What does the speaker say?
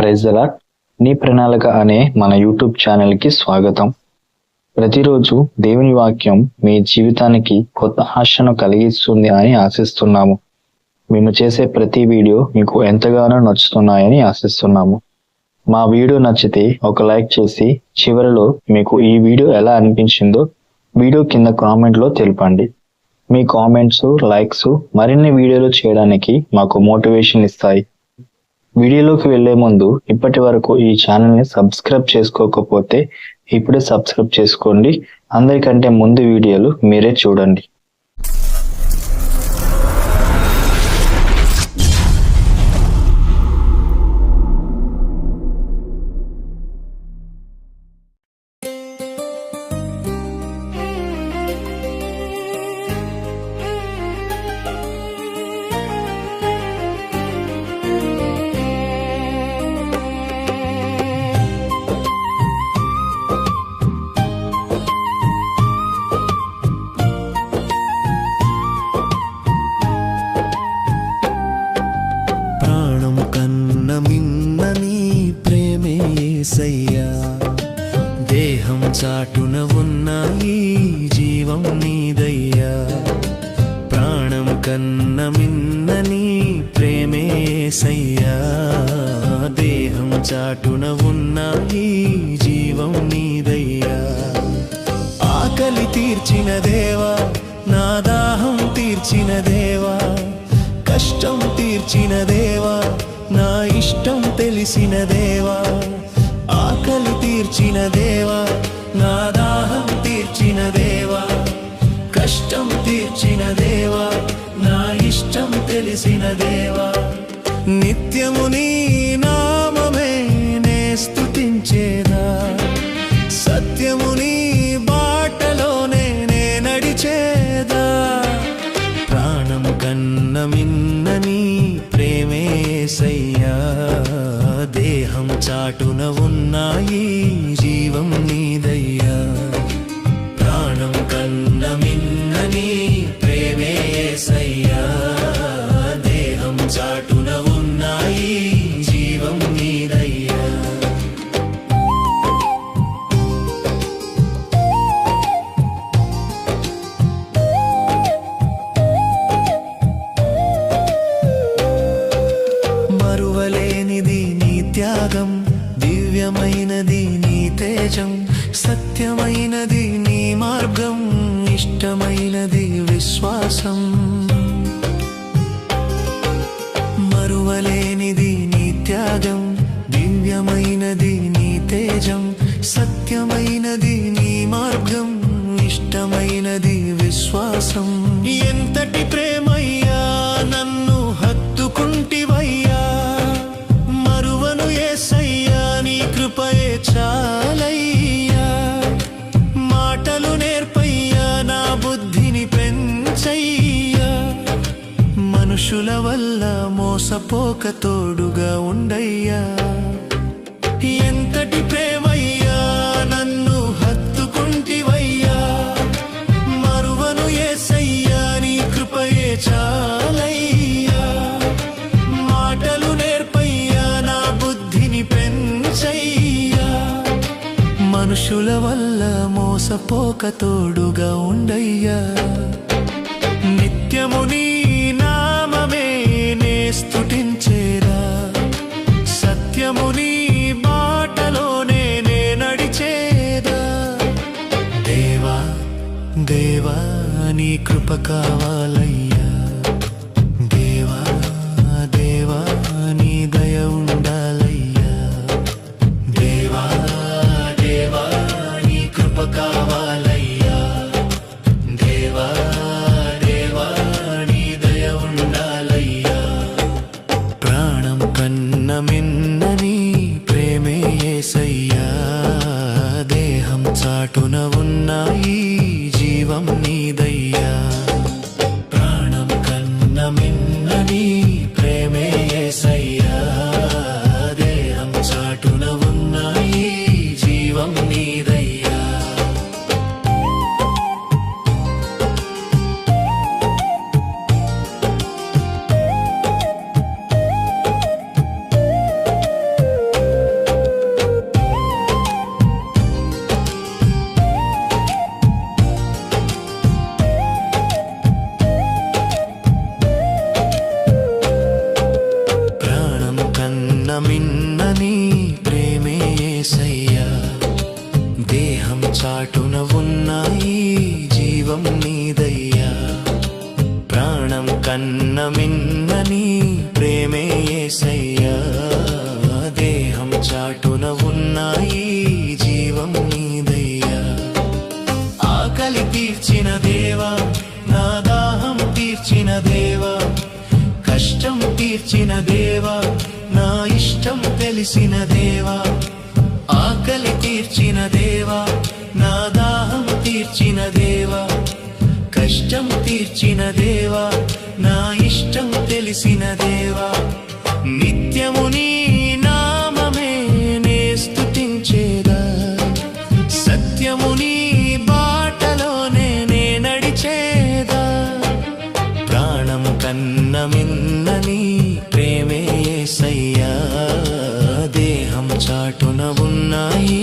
ప్రైజ్లా నీ ప్రణాళిక అనే మన యూట్యూబ్ ఛానల్కి స్వాగతం. ప్రతిరోజు దేవుని వాక్యం మీ జీవితానికి కొత్త ఆశను కలిగిస్తుంది అని ఆశిస్తున్నాము. మేము చేసే ప్రతి వీడియో మీకు ఎంతగానో నచ్చుతున్నాయని ఆశిస్తున్నాము. మా వీడియో నచ్చితే ఒక లైక్ చేసి చివరిలో మీకు ఈ వీడియో ఎలా అనిపించిందో వీడియో కింద కామెంట్లో తెలపండి. మీ కామెంట్స్ లైక్స్ మరిన్ని వీడియోలు చేయడానికి మాకు మోటివేషన్ ఇస్తాయి. వీడియోలోకి వెళ్ళే ముందు ఇప్పటి వరకు ఈ ఛానల్ని సబ్స్క్రైబ్ చేసుకోకపోతే ఇప్పుడే సబ్స్క్రైబ్ చేసుకోండి. అందరికంటే ముందు వీడియోలు మీరే చూడండి. ప్రేమే దేహం చాటున ఉన్న ఈ జీవం నీదయ్యా. ప్రాణం కన్న మిన్న నీ దేహం చాటున ఉన్న ఈ జీవం నీదయ్యా. ఆకలి తీర్చిన దేవా నా దాహం తీర్చిన దేవా. కష్టం తీర్చిన దేవా నా ఇష్టం తెలిసిన దేవా. ఆకలి తీర్చిన దేవా నా దాహం తీర్చిన దేవా కష్టం తీర్చిన దేవా నా ఇష్టం తెలిసిన దేవా. నిత్యము నీ నామమే నే స్థుతించేదా సత్యము నీ బాటలోనే నే నడిచేదా. ప్రాణం కన్న మిన్న నీ చాటున ఉన్నాయి జీవం నీదై దివ్యమైనది నీ తేజం సత్యమైనది నీ మార్గం ఇష్టమైనది విశ్వాసం. మరువలేనిది నీ త్యాగం దివ్యమైనది నీ తేజం సత్యమైనది నీ మార్గం ఇష్టమైనది విశ్వాసం. మనుషుల వల్ల మోసపోక తోడుగా ఉండయ్యా. ఎంతటి ప్రేమయ్యా నన్ను హత్తుకుంటివయ్యా. మరువను ఏసయ్యా నీ కృపయే చాలయ్యా. మాటలు నేర్పయ్యా నా బుద్ధిని పెంచయ్యా. మనుషుల వల్ల మోసపోక తోడుగా ఉండయ్యా. నిత్యము నీ కన్న ప్రేమే ఏసయ్యా దేహం చాటున ఉన్నాయి జీవం నీదయ్యా. ప్రాణం కన్న మిన్న ప్రేమే ఏసయ్యా చాటున ఉన్నాయి జీవం నీదయ్యా. ప్రాణం కన్న మిన్నని ప్రేమే ఏసయ్యా. దేహం చాటున ఉన్నాయి జీవం నీదయ్యా. ఆకలి తీర్చిన దేవా నా దాహం తీర్చిన దేవా. కష్టం తీర్చిన దేవా నా ఇష్టం తెలిసిన దేవా. ఆకలి తీర్చిన దేవా తీర్చిన దేవా కష్టం తీర్చిన దేవా నా ఇష్టం తెలిసిన దేవా. నిత్యము నీ నామమే నే సత్యము నీ బాటలోనే నే నడిచేదా. ప్రాణం కన్న మిన్నని ప్రేమే సయ్యా దేహం చాటున ఉన్నాయి